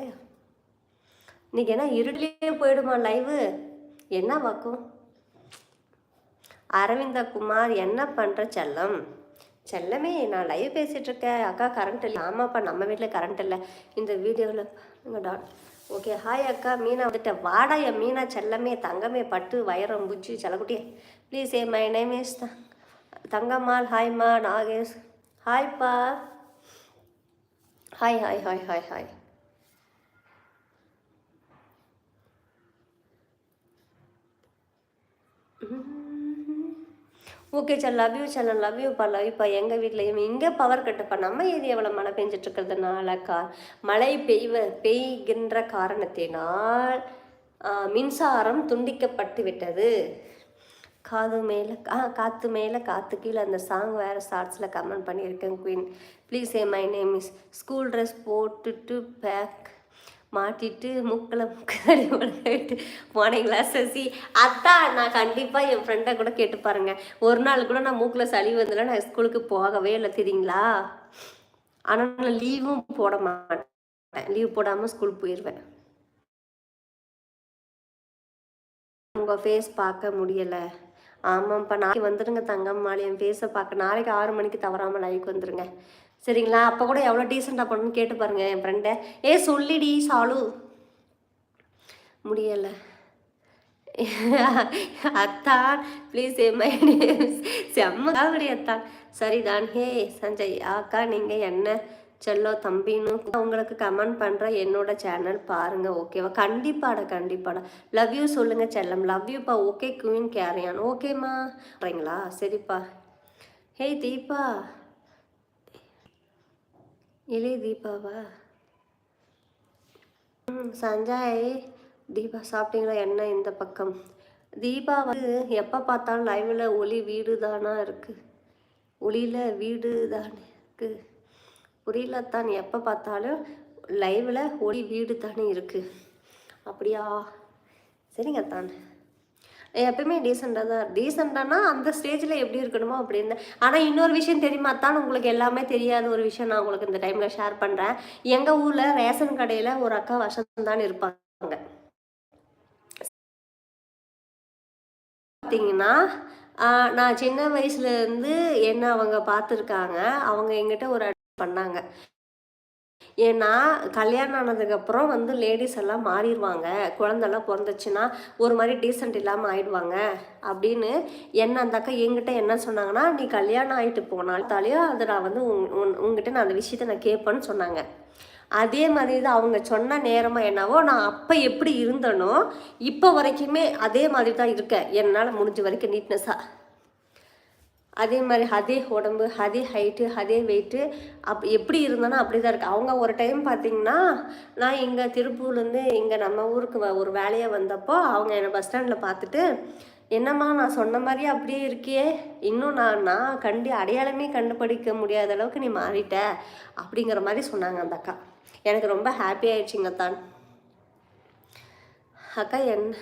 Live இன்னைக்கு என்ன இருட்டிலே போயிடுமா லைவு என்ன வாக்கும்? அரவிந்த குமார் என்ன பண்ணுற செல்லம்? செல்லமே நான் லைவ் பேசிகிட்டு இருக்கேன் அக்கா கரண்ட் இல்லை. ஆமாப்பா நம்ம வீட்டில் கரண்ட் இல்லை. இந்த வீடியோவில் டாட் ஓகே ஹாய் அக்கா. மீனா வந்துட்டேன். வாடா என் மீனா செல்லமே. தங்கமே பட்டு வயரம் புஜ்ஜி செல்லக்குட்டியே please A my name is Thangammal. ஹாய்மா Nagesh. ஹாய்ப்பா hi hi hi hi hi okay sir love you sir love யூப்பா love யூப்பா எங்கள் வீட்லையும் இங்கே பவர் கட்டுப்பா நம்ம ஏரியாவில் மழை பெஞ்சிட்ருக்கிறதுனால கா மழை பெய்வ பெய்கின்ற காரணத்தினால் மின்சாரம் துண்டிக்கப்பட்டு விட்டது. காது மேலே ஆ காற்று மேலே காற்று கீழே அந்த சாங் வேறு ஷார்ட்ஸில் கமெண்ட் பண்ணியிருக்கேன் queen please uh my name is school dress போட்டுட்டு பேக் மாட்டிட்டு மூக்கில் முக்கடி உலகிட்டு போனீங்களா சசி அதான் நான் கண்டிப்பாக என் ஃப்ரெண்டை கூட கேட்டு பாருங்கள் ஒரு நாள் கூட நான் மூக்கில் சளி வந்ததில்ல நான் ஸ்கூலுக்கு போகவே இல்லை தெரியுங்களா? ஆனால் நான் லீவும் போட மாட்டேன். லீவ் போடாமல் ஸ்கூல் போயிடுவேன் உங்கள் ஃபேஸ் பார்க்க முடியலை. ஆமாம்ப்பா நாளைக்கு வந்துடுங்க தங்கம்மாள். என் ஃபேஸை பார்க்க நாளைக்கு ஆறு மணிக்கு தவறாமல் லைக் வந்துடுங்க சரிங்களா? அப்போ கூட எவ்வளோ டீசெண்டாக பண்ணணும்னு கேட்டு பாருங்க என் ஃப்ரெண்டை ஏ சொல்லிடி சாலு. முடியலை. அத்தான் ப்ளீஸ் ஏ மை செம்ம அத்தான். சரிதான். ஹே சஞ்சய் அக்கா நீங்கள் என்ன? செல்லோ தம்பின்னு உங்களுக்கு கமெண்ட் பண்ணுற என்னோட சேனல் பாருங்கள் ஓகேவா கண்டிப்பாடா கண்டிப்பாடா. லவ் யூ சொல்லுங்கள் செல்லம். லவ் யூப்பா ஓகே குயின் கேரியான் ஓகேம்மா வரீங்களா சரிப்பா. ஹேய் தீபா. இளைய தீபாவா? ம் சஞ்சய் தீபா சாப்பிட்டீங்களா? என்ன இந்த பக்கம்? தீபா வந்து எப்போ பார்த்தாலும் லைவில் ஒளி வீடு தானா இருக்குது ஒளியில் வீடு தானே இருக்குது புரியல தான் எப்போ பார்த்தாலும் லைவில் ஒளி வீடு தானே இருக்குது அப்படியா? சரிங்க தான் எப்பயுமே டீசெண்டாக தான். டீசெண்டானா அந்த ஸ்டேஜில் எப்படி இருக்கணுமோ அப்படின்னு ஆனால் இன்னொரு விஷயம் தெரியுமா தான் உங்களுக்கு எல்லாமே தெரியாத ஒரு விஷயம் நான் உங்களுக்கு இந்த டைமில் ஷேர் பண்ணுறேன் எங்கள் ஊரில் ரேஷன் கடையில் ஒரு அக்கா வருஷம் தான் இருப்பாங்க பார்த்தீங்கன்னா நான் சின்ன வயசுலேருந்து என்ன அவங்க பார்த்துருக்காங்க அவங்க எங்கிட்ட ஒரு பண்ணாங்க. ஏன்னா கல்யாணம் ஆனதுக்கப்புறம் வந்து லேடிஸ் எல்லாம் மாறிடுவாங்க. குழந்தெல்லாம் பிறந்துச்சுன்னா ஒரு மாதிரி டீசெண்ட் இல்லாமல் ஆயிடுவாங்க அப்படின்னு என்ன அந்த அக்கா என்கிட்ட என்ன சொன்னாங்கன்னா நீ கல்யாணம் ஆகிட்டு போனால்தாலேயோ அதை நான் வந்து உங் உன் உங்ககிட்ட நான் அந்த விஷயத்த நான் கேட்பேன்னு சொன்னாங்க. அதே மாதிரி தான் அவங்க சொன்ன நேரமாக என்னவோ நான் அப்போ எப்படி இருந்தனோ இப்போ வரைக்குமே அதே மாதிரி தான் இருக்கேன். என்னால் முடிஞ்ச வரைக்கும் நீட்னஸாக அதே மாதிரி அதே உடம்பு அதே ஹைட்டு அதே வெயிட்டு அப் எப்படி இருந்தேனோ அப்படி தான் இருக்குது அவங்க ஒரு டைம் பார்த்தீங்கன்னா நான் இங்கே திருப்பூர்லேருந்து இங்கே நம்ம ஊருக்கு ஒரு வேலையை வந்தப்போ அவங்க என்னை பஸ் ஸ்டாண்டில் பார்த்துட்டு என்னம்மா நான் சொன்ன மாதிரியே அப்படியே இருக்கியே. இன்னும் நான் நான் கண்டு அடையாளமே கண்டுபிடிக்க முடியாத அளவுக்கு நீ மாறிட்ட. அப்படிங்கிற மாதிரி சொன்னாங்க அந்த அக்கா. எனக்கு ரொம்ப ஹாப்பி ஆயிடுச்சுங்க தான் அக்கா என்ன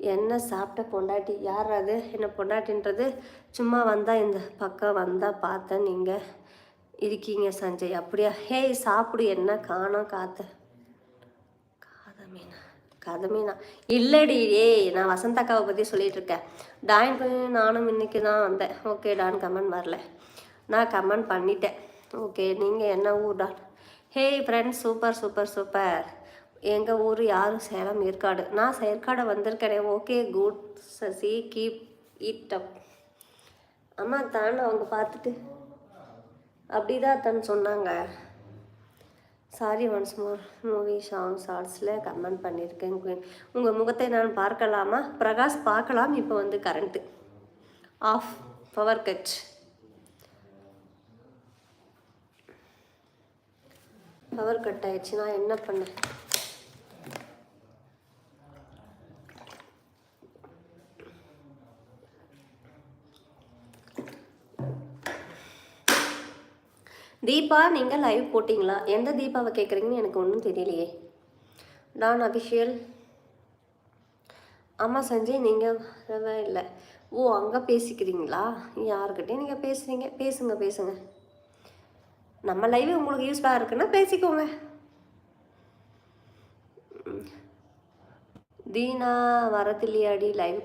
என்ன சாப்பிட்ட பொண்டாட்டி? யார் அது? என்ன பொண்டாட்டின்றது? சும்மா வந்தால் இந்த பக்கம் வந்தால் பார்த்தேன் நீங்கள் இருக்கீங்க சஞ்சய். அப்படியா? ஹேய் சாப்பிடு. என்ன காணோம் காத்த? காதமீனா கதமீனா இல்லடி. ஏய் நான் வசந்த அக்காவை பற்றி சொல்லிட்டு இருக்கேன். டாயின் பண்ணி நானும் இன்னைக்கு தான் வந்தேன். ஓகே டான் கமெண்ட் வரல. நான் கமெண்ட் பண்ணிட்டேன். ஓகே நீங்கள் என்ன ஊர் Don? Hey friends super super super. எங்கள் ஊர் யாரும் சேலம் ஏற்காடு. நான் ஏற்காடு வந்திருக்கேன். Okay good Sasi keep it up. அம்மா தான் அவங்க பார்த்துட்டு. அப்படிதான் தான் சொன்னாங்க. Sorry once more movie song ஷார்ட்ஸில் கமெண்ட் பண்ணியிருக்கேன் குயின் உங்கள் முகத்தை நான் பார்க்கலாமா? பிரகாஷ் பார்க்கலாம். இப்போ வந்து current off power cut power cut ஆயிடுச்சு. நான் என்ன பண்ணேன் தீபா நீங்கள் லைவ் போட்டிங்களா? எந்த தீபாவை கேட்குறீங்கன்னு எனக்கு ஒன்றும் தெரியலையே. நான் அபிஷியல் ஆமாம் சஞ்சய் நீங்கள் இல்லை. ஓ அங்கே பேசிக்கிறீங்களா? யாருக்கிட்டே நீங்கள் பேசுகிறீங்க பேசுங்க பேசுங்க. நம்ம லைவ் உங்களுக்கு யூஸ்ஃபுல்லாக இருக்குன்னா பேசிக்கோங்க. தீனா வரத்தில்லையாடி லைவ்